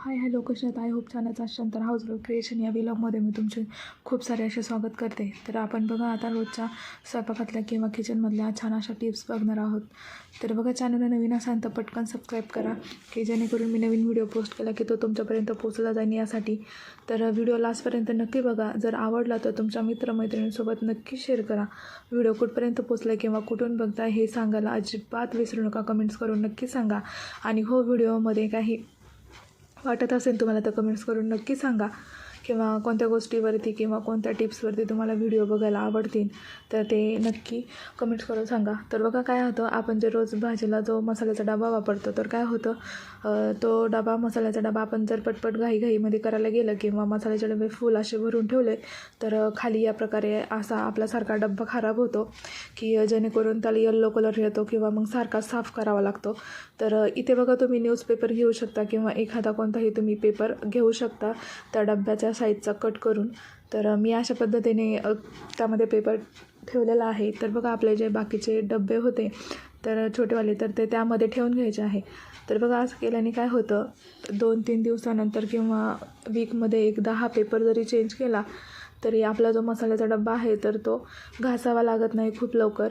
Hi hello कशा आहेत I hope छानच असाल तर हाऊस क्रिएशन या विलॉगमध्ये मी तुमचे खूप सारे असे स्वागत करते. तर आपण बघा आता रोजच्या स्वयंपाकातल्या किंवा किचनमधल्या छान अशा टिप्स बघणार आहोत. तर बघा चॅनलला नवीन असाल तर पटकन सबस्क्राईब करा की जेणेकरून मी नवीन व्हिडिओ पोस्ट केला की तो तुमच्यापर्यंत पोचला जाईल यासाठी. तर व्हिडिओ लास्टपर्यंत नक्की बघा. जर आवडला तर तुमच्या मित्रमैत्रिणींसोबत नक्की शेअर करा. व्हिडिओ कुठपर्यंत पोचला किंवा कुठून बघता हे सांगायला अजिबात विसरू नका. कमेंट्स करून नक्की सांगा. आणि हो व्हिडिओमध्ये काही वाटत असेल तुम्हाला तर कमेंट्स करून नक्की सांगा. किंवा कोणत्या गोष्टीवरती किंवा कोणत्या टिप्सवरती तुम्हाला व्हिडिओ बघायला आवडतील तर ते नक्की कमेंट्स करून सांगा. तर बघा काय होतं आपण जे रोज भाजीला जो मसाल्याचा डबा वापरतो तर काय होतं तो डबा मसाल्याचा डबा आपण जर पटपट घाईघाईमध्ये करायला गेलं किंवा मसाल्याचे डबे फुल असे भरून ठेवले तर खाली या प्रकारे असा आपल्यासारखा डब्बा खराब होतो की जेणेकरून त्याला येल्लो कलर येतो किंवा मग सारखा साफ करावा लागतो. तर इथे बघा तुम्ही न्यूजपेपर घेऊ शकता किंवा एखादा कोणताही तुम्ही पेपर घेऊ शकता. त्या डब्याच्या साईजचा कट करून. तर मी अशा पद्धतीने त्यामध्ये पेपर ठेवलेला आहे. तर बघा आपले जे बाकीचे डबे होते तर छोटेवाले तर ते त्यामध्ये ठेवून घ्यायचे आहे. तर बघा असं केल्याने काय होतं दोन तीन दिवसानंतर किंवा वीकमध्ये एकदा हा पेपर जरी चेंज केला तरी आपला जो मसाल्याचा डब्बा आहे तर तो घासावा लागत नाही खूप लवकर.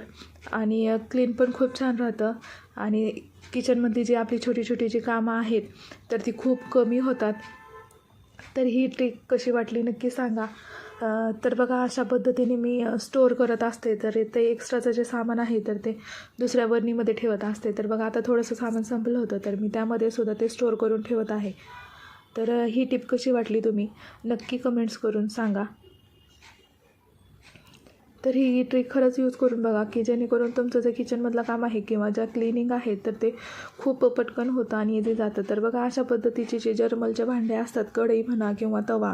आणि क्लीन पण खूप छान राहतं. आणि किचनमधली जी आपली छोटी छोटी जी कामं आहेत तर ती खूप कमी होतात. तर ही ट्रिक कशी वाटली नक्की सांगा. तर बघा अशा पद्धतीने मी स्टोअर करत असते तर ते एक्स्ट्राचं जे सामान आहे तर ते दुसऱ्या वर्णीमध्ये ठेवत असते. तर बघा आता थोडंसं सामान संपलं होतं तर मी त्यामध्ये सुद्धा ते स्टोअर करून ठेवत आहे. तर ही टिप कशी वाटली तुम्ही नक्की कमेंट्स करून सांगा. तर ही ट्रिक खरंच यूज करून बघा की जेणेकरून तुमचं जे किचनमधलं काम आहे किंवा ज्या क्लिनिंग आहे तर ते खूप पटकन होतं आणि इझी जातं. तर बघा अशा पद्धतीचे जे जर्मलचे भांडे असतात कढई म्हणा किंवा तवा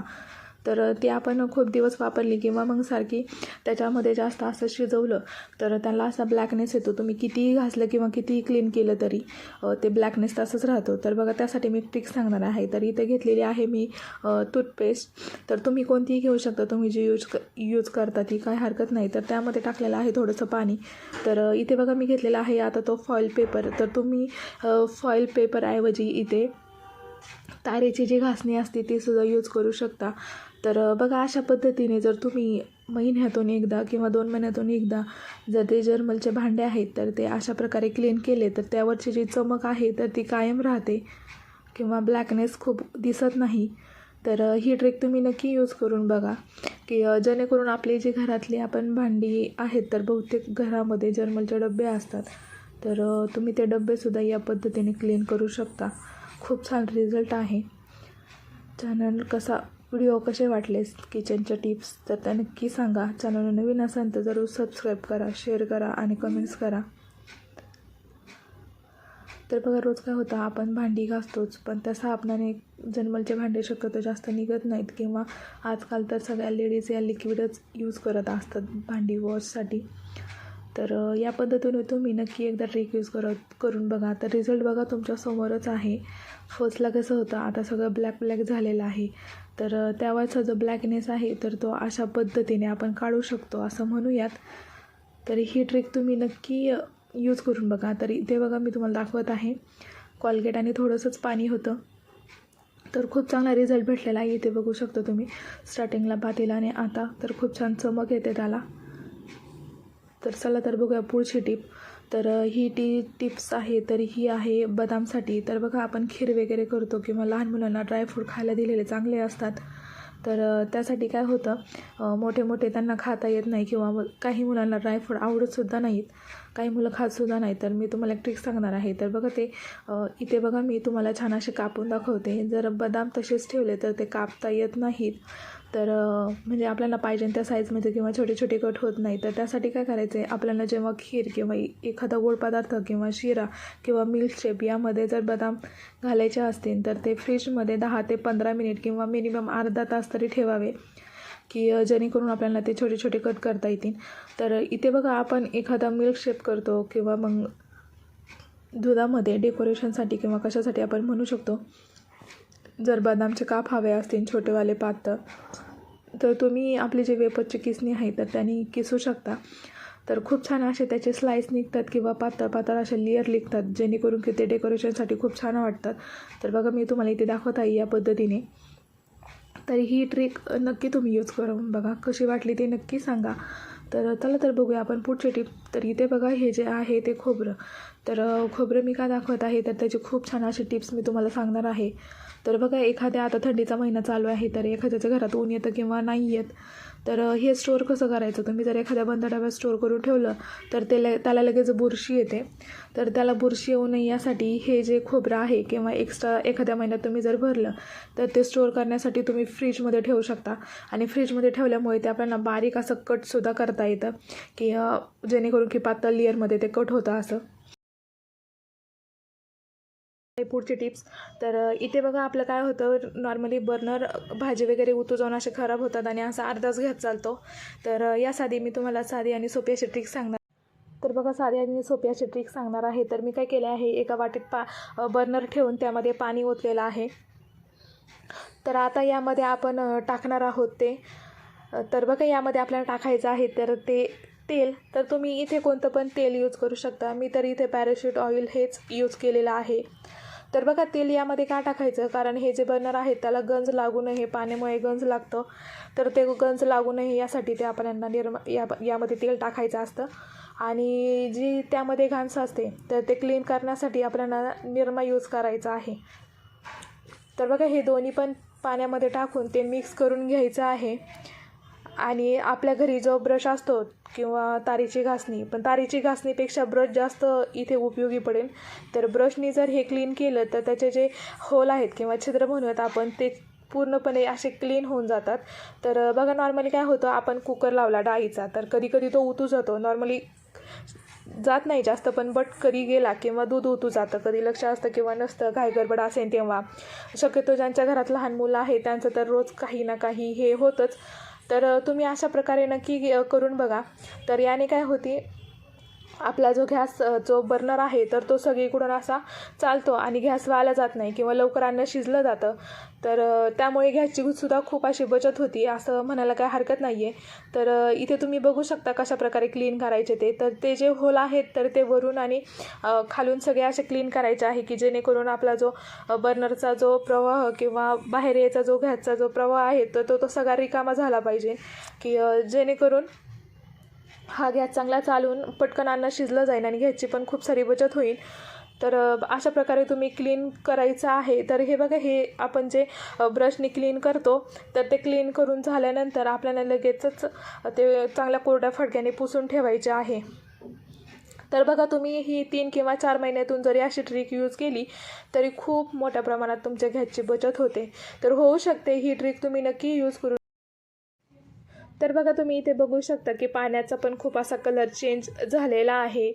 तर ती आपण खूप दिवस वापरली किंवा मग सारखी त्याच्यामध्ये जास्त असं शिजवलं तर त्याला असा ब्लॅकनेस येतो. तुम्ही कितीही घासलं किंवा कितीही क्लीन केलं तरी ते ब्लॅकनेस तसंच राहतो. तर बघा त्यासाठी मी ट्रिक सांगणार आहे. तर इथे घेतलेली आहे मी टूथपेस्ट तर तुम्ही कोणतीही घेऊ शकता. तुम्ही जी यूज क यूज करता ती काय हरकत नाही. तर त्यामध्ये टाकलेलं आहे थोडंसं पाणी. तर इथे बघा मी घेतलेला आहे आता तो फॉईल पेपर तर तुम्ही फॉईल पेपरऐवजी इथे तारेची जी घासणी असते ती सुद्धा यूज करू शकता. तर बघा अशा पद्धतीने जर तुम्ही महिन्यातून एकदा किंवा दोन महिन्यातून एकदा जर ते जर्मलचे भांडे आहेत तर ते अशा प्रकारे क्लीन केले तर त्यावरची जी चमक आहे तर ती कायम राहते किंवा ब्लॅकनेस खूप दिसत नाही. तर ही ट्रिक तुम्ही नक्की यूज करून बघा की जेणेकरून आपली जी घरातली आपण भांडी आहेत तर बहुतेक घरामध्ये जर्मलचे डबे असतात. तर तुम्ही ते डबेसुद्धा या पद्धतीने क्लीन करू शकता. खूप छान रिझल्ट आहे. चॅनल कसा व्हिडिओ कसे वाटले किचनच्या टिप्स तर त्या नक्की सांगा. चॅनल नवीन असाल तर जरूर सबस्क्राईब करा शेअर करा आणि कमेंट्स करा. तर बघा रोज काय होतं आपण भांडी घासतोच पण तसं आपणाने जन्मलचे भांडे शक्यतो जास्त निघत नाहीत किंवा आजकाल तर सगळ्या लेडीज या लिक्विडच यूज करत असतात भांडी वॉशसाठी तर या पद्धतीने तुम्ही नक्की एकदा ट्रिक यूज करत करून बघा. तर रिझल्ट बघा तुमच्या समोरच आहे. फर्स्टला कसं होतं आता सगळं ब्लॅक ब्लॅक झालेलं आहे. तर त्यावरचा जो ब्लॅकनेस आहे तर तो अशा पद्धतीने आपण काढू शकतो असं म्हणूयात. तर ही ट्रिक तुम्ही नक्की यूज करून बघा. तर इथे बघा मी तुम्हाला दाखवत आहे. कॉलगेट आणि थोडंसंच पाणी होतं. तर खूप चांगला रिझल्ट भेटलेला आहे. इथे बघू शकतो तुम्ही. स्टार्टिंगला पातेला आणि आता. तर खूप छान चमक येते त्याला. तर चला तर बघूया पुढची टिप तर ही टी टिप्स आहे तर ही आहे बदामसाठी. तर बघा आपण खीर वगैरे करतो किंवा लहान मुलांना ड्रायफ्रूट खायला दिलेले चांगले असतात. तर त्यासाठी काय होतं मोठे मोठे त्यांना खाता येत नाही किंवा मग काही मुलांना ड्रायफ्रूट आवडतसुद्धा नाहीत. काही मुलं खातसुद्धा नाही तर मी तुम्हाला एक ट्रिक सांगणार आहे. तर बघा ते इथे बघा मी तुम्हाला छान असे कापून दाखवते. जर बदाम तसेच ठेवले तर ते कापता येत नाहीत. तर म्हणजे आपल्याला पाहिजे त्या साईजमध्ये किंवा छोटे छोटे कट होत नाही तर त्यासाठी काय करायचं आहे आपल्याला जेव्हा खीर किंवा एखादा गोड पदार्थ किंवा शिरा किंवा मिल्क शेप यामध्ये जर बदाम घालायचे असतील तर ते फ्रीजमध्ये दहा ते पंधरा मिनिट किंवा मिनिमम अर्धा तास तरी ठेवावे की जेणेकरून आपल्याला ते छोटे छोटे कट करता येतील. तर इथे बघा आपण एखादा मिल्क शेप करतो किंवा मग दुधामध्ये डेकोरेशनसाठी किंवा कशासाठी आपण म्हणू शकतो. जर बदामचे काप हवे असतील छोटेवाले पातळ तर तुम्ही आपली जे वेपरची किसणी आहे तर त्यांनी किसू शकता. तर खूप छान असे त्याचे स्लाईस निघतात किंवा पातळ पातळ असे लेअर निघतात जेणेकरून की ते डेकोरेशनसाठी खूप छान वाटतात. तर बघा मी तुम्हाला इथे दाखवत आहे या पद्धतीने. तर ही ट्रिक नक्की तुम्ही यूज करून बघा. कशी वाटली ते नक्की सांगा. तर चला तर बघूया आपण पुढची टिप तर इथे बघा हे जे आहे ते खोबरं. तर खोबरं मी का दाखवत आहे? तर त्याचे खूप छान असे टिप्स मी तुम्हाला सांगणार आहे. तर बघा एखाद्या आता थंडीचा महिना चालू आहे तर एखाद्याच्या घरात ऊन येतं किंवा नाही येत तर हे स्टोअर कसं करायचं? तुम्ही जर एखाद्या बंद डब्यात स्टोअर करून ठेवलं तर ते ल- त्याला लगेच बुरशी येते. तर त्याला बुरशी येऊ नये यासाठी हे जे खोबरं आहे किंवा एक्स्ट्रा एखाद्या महिन्यात तुम्ही जर भरलं तर ते स्टोअर करण्यासाठी तुम्ही फ्रीजमध्ये ठेवू शकता. आणि फ्रीजमध्ये ठेवल्यामुळे ते आपल्याला बारीक असं कटसुद्धा करता येतं की जेणेकरून की पातळ लेअरमध्ये ते कट होतं असं. पुढची टिप्स. तर इथे बघा आपलं काय होतं नॉर्मली बर्नर भाजी वगैरे उतू जाऊन असे खराब होतात आणि असा अर्धाच घेत चालतो. तर या यासाठी मी तुम्हाला साधी आणि सोपी अशी ट्रिक सांगणार. तर बघा साधी आणि सोपी अशी ट्रिक सांगणार आहे. तर मी काय केले आहे एका वाटीत पा बर्नर ठेवून त्यामध्ये पाणी ओतलेलं आहे. तर आता यामध्ये आपण टाकणार आहोत ते. तर बघा यामध्ये आपल्याला टाकायचं आहे तर ते तेल. तर तुम्ही इथे कोणतं पण तेल यूज करू शकता. मी तर इथे पॅराशूट ऑइल हेच यूज केलेलं आहे. तर बघा तेल यामध्ये का टाकायचं? कारण हे जे बर्नर आहे त्याला गंज लागू नये पाण्यामुळे गंज लागतं. तर ते गंज लागू नये यासाठी ते आपण यांना निर्मा या यामध्ये तेल टाकायचं असतं. आणि जी त्यामध्ये घाणसं असते तर ते क्लीन करण्यासाठी आपल्याला निरमा यूज करायचा आहे. तर बघा हे दोन्ही पण पाण्यामध्ये टाकून ते मिक्स करून घ्यायचं आहे. आणि आपल्या घरी जो ब्रश असतो किंवा तारीची घासणी पण तारीची घासणीपेक्षा ब्रश जास्त इथे उपयोगी पडेल. तर ब्रशनी जर हे क्लीन केलं तर त्याचे जे होल आहेत किंवा छिद्र म्हणूयात आपण ते पूर्णपणे असे क्लीन होऊन जातात. तर बघा नॉर्मली काय होतं आपण कुकर लावला डाळीचा तर कधी कधी तो उतू जातो. नॉर्मली जात नाही जास्त पण बट कधी गेला किंवा दूध उतू जातं. कधी लक्ष असतं किंवा नसतं घाई गडबड असेल तेव्हा. शक्यतो ज्यांच्या घरात लहान मुलं आहे त्यांचं तर रोज काही ना काही हे होतंच. तर तुम्ही अशा प्रकारे नक्की करून बघा. तर याने काय होते आपला जो गॅस जो बर्नर आहे तर तो सगळीकडून असा चालतो आणि गॅस वाळला जात नाही किंवा लवकर अन्न शिजलं जातं. तर त्यामुळे गॅसची सुद्धा खूप अशी बचत होती असं म्हणायला काय हरकत नाही आहे तर इथे तुम्ही बघू शकता कशा प्रकारे क्लीन करायचे ते. तर ते जे होल आहेत तर ते वरून आणि खालून सगळे असे क्लीन करायचे आहे की जेणेकरून आपला जो बर्नरचा जो प्रवाह किंवा बाहेर यायचा जो गॅसचा जो प्रवाह आहे तर तो तो सगळा रिकामा झाला पाहिजे. की जेणेकरून हा गॅस चांगला चालून पटकन अन्न शिजलं जाईल आणि घ्यायची पण खूप सारी बचत होईल. तर अशा प्रकारे तुम्ही क्लीन करायचं आहे. तर हे बघा हे आपण जे ब्रशनी ब्रशने क्लीन करतो तर ते क्लीन करून झाल्यानंतर आपल्याला लगेचच ते चांगल्या कोरड्या फडक्याने पुसून ठेवायचे आहे. तर बघा तुम्ही ही तीन किंवा चार महिन्यातून जरी अशी ट्रिक यूज केली तरी खूप मोठ्या प्रमाणात तुमच्या गॅसची बचत होते. तर होऊ शकते ही ट्रिक तुम्ही नक्की यूज करू तर बघा तुम्ही इथे बघू शकता की पाण्याचा पण खूप असा कलर चेंज झालेला आहे.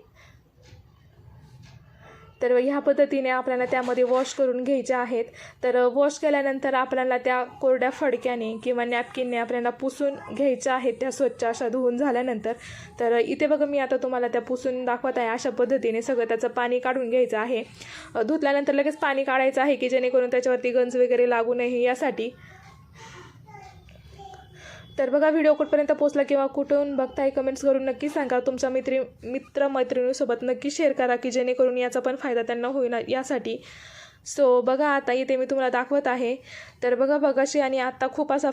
तर ह्या पद्धतीने आपल्याला त्यामध्ये वॉश करून घ्यायचे आहेत. तर वॉश केल्यानंतर आपल्याला त्या कोरड्या फडक्याने किंवा नॅपकिनने आपल्याला पुसून घ्यायच्या आहेत त्या स्वच्छ अशा धुवून झाल्यानंतर. तर इथे बघा मी आता तुम्हाला त्या पुसून दाखवत आहे अशा पद्धतीने सगळं त्याचं पाणी काढून घ्यायचं आहे. धुतल्यानंतर लगेच पाणी काढायचं आहे की जेणेकरून त्याच्यावरती गंज वगैरे लागू नये यासाठी. तर बघा व्हिडिओ कुठपर्यंत पोचला किंवा कुठून बघताय कमेंट्स करून नक्की सांगा. तुमच्या मित्री मित्र मैत्रिणीसोबत नक्की शेअर करा की जेणेकरून याचा पण फायदा त्यांना होईल यासाठी. सो बघा आता इथे मी तुम्हाला दाखवत आहे. तर बघा बघाशी आणि आत्ता खूप असा